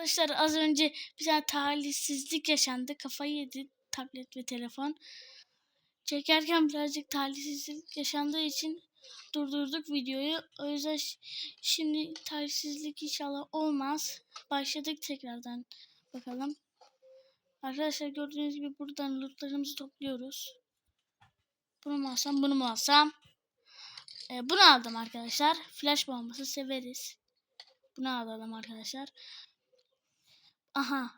Arkadaşlar az önce bir tane talihsizlik yaşandı. Kafayı yedi tablet ve telefon. Çekerken birazcık talihsizlik yaşandığı için durdurduk videoyu. O yüzden şimdi talihsizlik inşallah olmaz. Başladık tekrardan. Bakalım. Arkadaşlar gördüğünüz gibi buradan lootlarımızı topluyoruz. Bunu mu alsam bunu mu alsam? Ee, bunu aldım arkadaşlar. Flash bombası severiz. Bunu alalım arkadaşlar. Aha.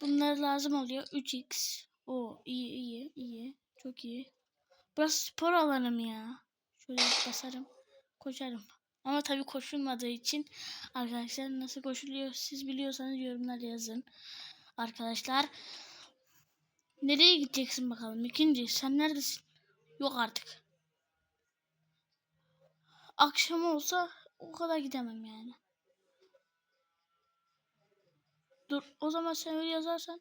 Bunlar lazım oluyor. 3x. O iyi iyi iyi. Çok iyi. Burası spor alanım ya. Şöyle basarım. Koşarım. Ama tabii koşulmadığı için arkadaşlar nasıl koşuluyor siz biliyorsanız yorumlar yazın. Arkadaşlar. Nereye gideceksin bakalım? İkinci sen neredesin? Yok artık. Akşam olsa o kadar gidemem yani. Dur o zaman sen öyle yazarsan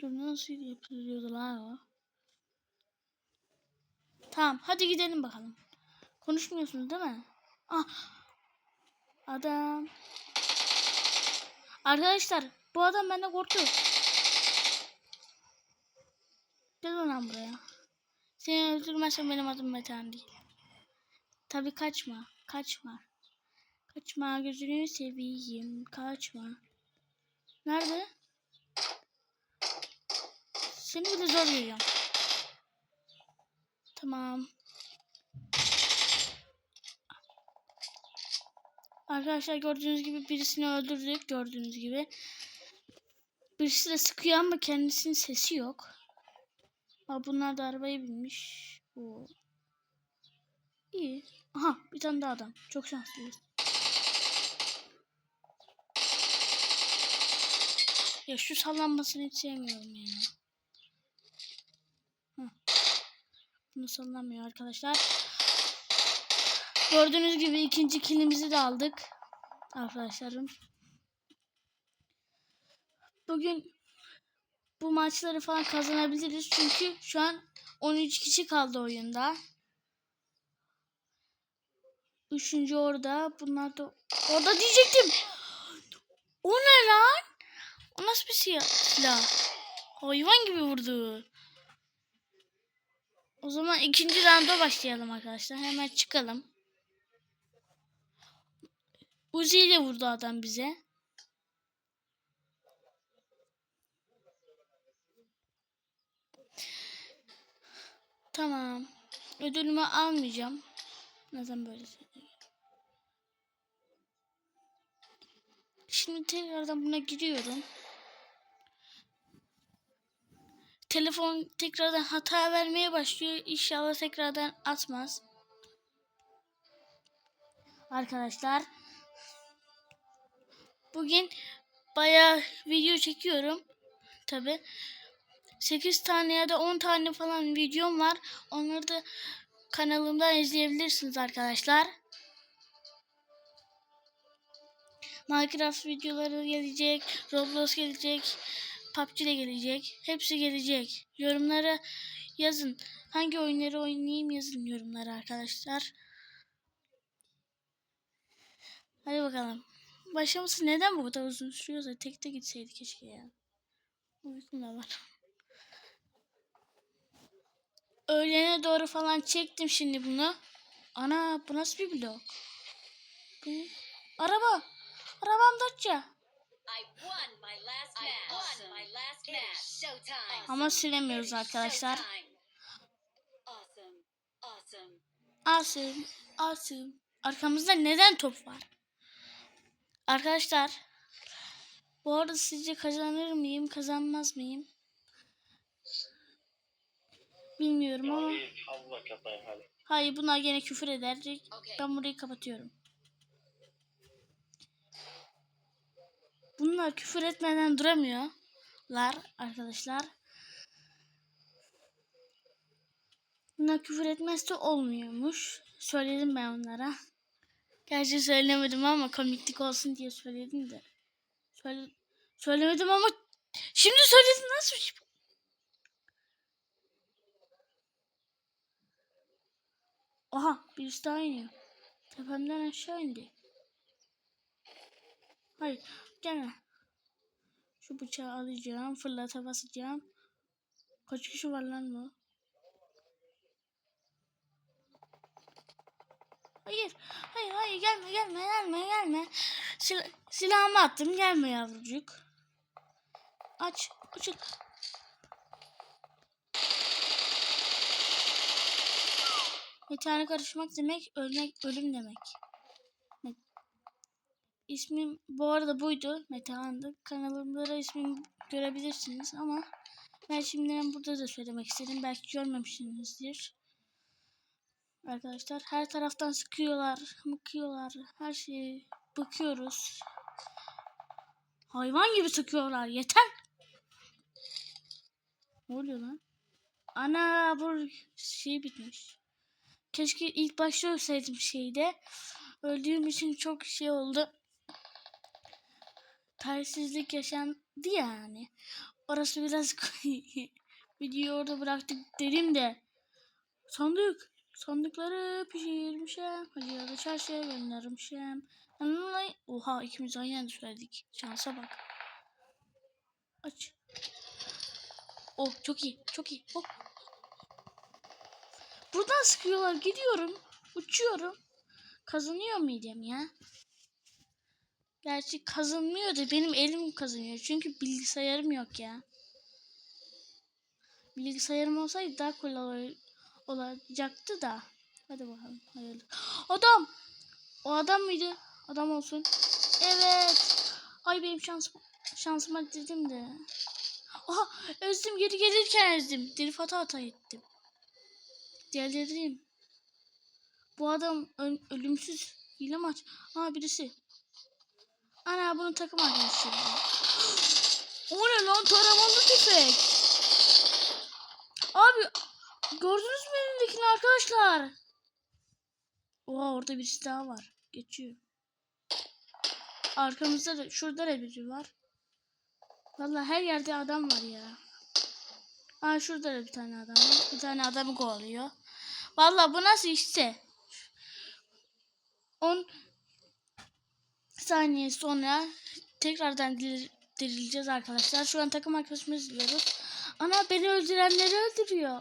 dur nasıl yapılıyordu lan o? Tamam hadi gidelim bakalım. Konuşmuyorsunuz değil mi? Ah. Adam. Arkadaşlar bu adam benden korktu. Gel lan buraya. Seni öldürmezsem benim adım Metehan değil. Tabi kaçma. Kaçma. Kaçma gözünü seveyim. Kaçma. Nerede? Seni bile zor görüyorum. Tamam. Arkadaşlar gördüğünüz gibi birisini öldürdük. Gördüğünüz gibi. Birisi de sıkıyor ama kendisinin sesi yok. Aa, bunlar da arabaya binmiş. Oo. İyi. Aha bir tane daha adam. Çok şanslıyız. Ya şu sallanmasını hiç sevmiyorum ya. Hah. Bunu sallanmıyor arkadaşlar. Gördüğünüz gibi ikinci kilimizi de aldık. Arkadaşlarım. Bugün bu maçları falan kazanabiliriz. Çünkü şu an 13 kişi kaldı oyunda. Üçüncü orada. Bunlar da orada diyecektim. O ne lan? O nasıl bir siyah silah? Hayvan gibi vurdu. O zaman ikinci rounda başlayalım arkadaşlar. Hemen çıkalım. Uzi ile vurdu adam bize. Tamam. Ödülümü almayacağım. Neden böyle? Şimdi tekrardan buna giriyorum. Telefon tekrardan hata vermeye başlıyor. İnşallah tekrardan atmaz. Arkadaşlar. Bugün bayağı video çekiyorum. Tabi. 8 tane ya da 10 tane falan videom var. Onları da kanalımdan izleyebilirsiniz arkadaşlar. Minecraft videoları gelecek, Roblox gelecek, PUBG de gelecek. Hepsi gelecek. Yorumlara yazın. Hangi oyunları oynayayım yazın yorumlara arkadaşlar. Hadi bakalım. Başlaması neden bu kadar uzun sürüyorsa tek tek gitseydi keşke ya. Uykum da var. Öğlene doğru falan çektim şimdi bunu. Ana bu nasıl bir blok? Bu? Araba. Arabam Dacia. Ama silemiyoruz arkadaşlar. Showtime. Awesome. Awesome. Asım. Asım. Arkamızda neden top var? Arkadaşlar. Bu arada sizce kazanır mıyım? Kazanmaz mıyım? Bilmiyorum ama. Hayır bunlar gene küfür eder. Ben burayı kapatıyorum. Bunlar küfür etmeden duramıyorlar arkadaşlar. Bunlar küfür etmezse olmuyormuş. Söyledim ben onlara. Gerçi söylemedim ama komiklik olsun diye söyledim de. Söyle söylemedim ama şimdi söyledim nasıl bir şey? Aha birisi daha iniyor. Tepemden aşağı indi. Hayır gelme. Şu bıçağı alacağım. Fırlata basacağım. Kaç kişi var lan bu? Hayır. Hayır hayır gelme gelme gelme gelme. Sil silahımı attım gelme yavrucuk. Aç. Aç. Metehanı karışmak demek ölmek ölüm demek. İsmim bu arada buydu. Metehan'dı. Kanalımda da ismimi görebilirsiniz ama ben şimdiden burada da söylemek istedim. Belki görmemişsinizdir. Arkadaşlar her taraftan sıkıyorlar, mıkıyorlar. Her şeyi bakıyoruz. Hayvan gibi sıkıyorlar. Yeter. Ne oluyor lan? Ana bu şey bitmiş. Keşke ilk başta ölseydim şeyde. Öldüğüm için çok şey oldu. Talihsizlik yaşandı yani. Orası biraz videoyu orada bıraktık dedim de. Sandık. Sandıkları pişirmişim. Hacıya çarşıya göndermişim. Oha ikimiz aynı anda söyledik. Şansa bak. Aç. Oh çok iyi. Çok iyi. Oh. Buradan sıkıyorlar. Gidiyorum. Uçuyorum. Kazanıyor muydum ya? Gerçi kazanmıyor da benim elim kazanıyor. Çünkü bilgisayarım yok ya. Bilgisayarım olsaydı daha kolay olacaktı da. Hadi bakalım. Hayırlı. Adam! O adam mıydı? Adam olsun. Evet. Ay benim şansım şansıma dedim de. Aha ezdim geri gelirken ezdim. Drift hata hata ettim. Delirdim. Bu adam ölümsüz hile maç. Aa birisi. Ana bunun takım arkadaşı. o ne lan taramalı tüfek. Abi gördünüz mü elimdekini arkadaşlar? Oha orada birisi daha var. Geçiyor. Arkamızda da şurada da biri var. Vallahi her yerde adam var ya. Aa şurada da bir tane adam var. Bir tane adamı kovalıyor. Vallahi bu nasıl işse. 10 saniye sonra tekrardan dir- dirileceğiz arkadaşlar. Şu an takım arkadaşımızı izliyoruz. Ana beni öldürenleri öldürüyor.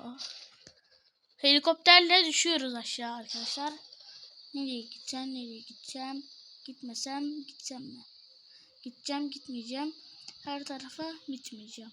Helikopterle düşüyoruz aşağı arkadaşlar. Nereye gideceğim, nereye gideceğim? Gitmesem, gitsem mi? Gideceğim, gitmeyeceğim. Her tarafa gitmeyeceğim.